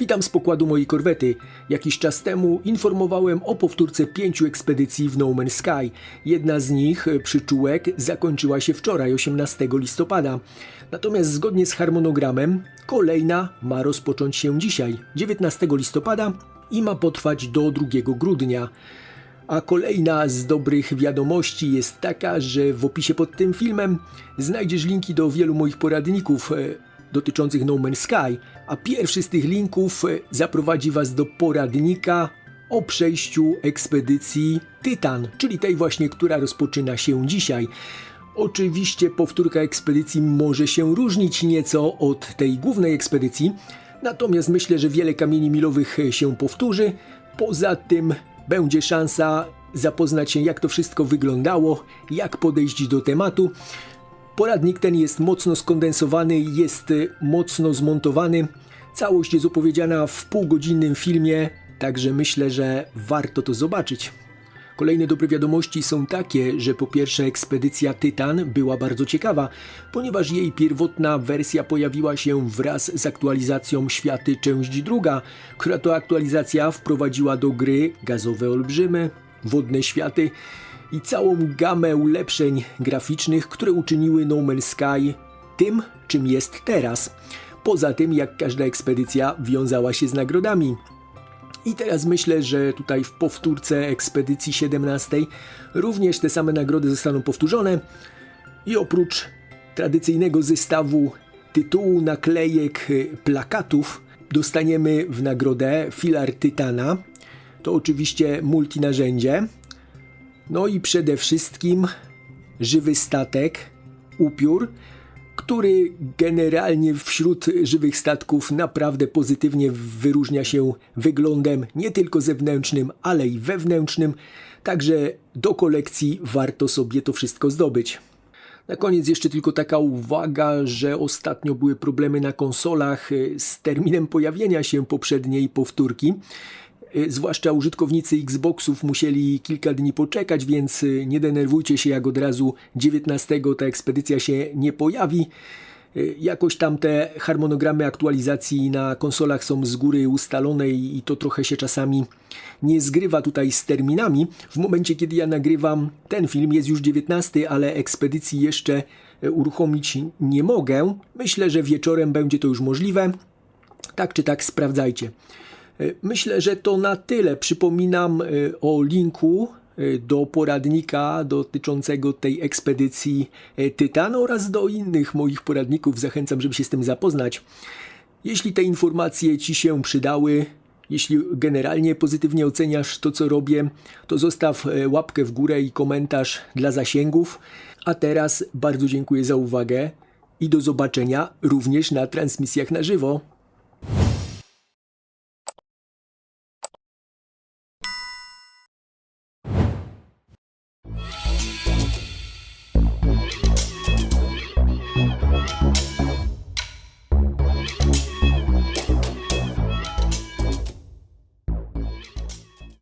Witam z pokładu mojej korwety. Jakiś czas temu informowałem o powtórce pięciu ekspedycji w No Man's Sky. Jedna z nich, e, przyczółek, zakończyła się wczoraj, 18 listopada. Natomiast zgodnie z harmonogramem, kolejna ma rozpocząć się dzisiaj, 19 listopada i ma potrwać do 2 grudnia. A kolejna z dobrych wiadomości jest taka, że w opisie pod tym filmem znajdziesz linki do wielu moich poradników e, dotyczących No Man's Sky, a pierwszy z tych linków e, zaprowadzi Was do poradnika o przejściu ekspedycji Tytan, czyli tej właśnie, która rozpoczyna się dzisiaj. Oczywiście powtórka ekspedycji może się różnić nieco od tej głównej ekspedycji, natomiast myślę, że wiele kamieni milowych e, się powtórzy. Poza tym będzie szansa zapoznać się, jak to wszystko wyglądało, jak podejść do tematu. Poradnik ten jest mocno skondensowany, jest y, mocno zmontowany. Całość jest opowiedziana w półgodzinnym filmie, także myślę, że warto to zobaczyć. Kolejne dobre wiadomości są takie, że po pierwsze ekspedycja Tytan była bardzo ciekawa, ponieważ jej pierwotna wersja pojawiła się wraz z aktualizacją Światy część druga, która to aktualizacja wprowadziła do gry gazowe olbrzymy, wodne światy i całą gamę ulepszeń graficznych, które uczyniły No Man's Sky tym, czym jest teraz. Poza tym, jak każda ekspedycja wiązała się z nagrodami. I teraz myślę, że tutaj w powtórce ekspedycji 17 również te same nagrody zostaną powtórzone. I oprócz tradycyjnego zestawu tytułu, naklejek, y, plakatów, dostaniemy w nagrodę filar Tytana. To oczywiście multinarzędzie. No i przede wszystkim żywy statek, upiór, który generalnie wśród żywych statków naprawdę pozytywnie wyróżnia się wyglądem nie tylko zewnętrznym, ale i wewnętrznym. Także do kolekcji warto sobie to wszystko zdobyć. Na koniec jeszcze tylko taka uwaga, że ostatnio były problemy na konsolach z terminem pojawienia się poprzedniej powtórki. Y, Zwłaszcza użytkownicy Xboxów musieli kilka dni poczekać, więc y, nie denerwujcie się, jak od razu 19 ta ekspedycja się nie pojawi. Y, Jakoś tam te harmonogramy aktualizacji na konsolach są z góry ustalone i to trochę się czasami nie zgrywa tutaj z terminami. W momencie, kiedy ja nagrywam ten film, jest już 19, ale ekspedycji jeszcze uruchomić nie mogę. Myślę, że wieczorem będzie to już możliwe. Tak czy tak sprawdzajcie. E, Myślę, że to na tyle. Przypominam e, o linku e, do poradnika dotyczącego tej ekspedycji Tytan oraz do innych moich poradników. Zachęcam, żeby się z tym zapoznać. Jeśli te informacje Ci się przydały, jeśli generalnie pozytywnie oceniasz to, co robię, to zostaw łapkę w górę i komentarz dla zasięgów. A teraz bardzo dziękuję za uwagę i do zobaczenia również na transmisjach na żywo.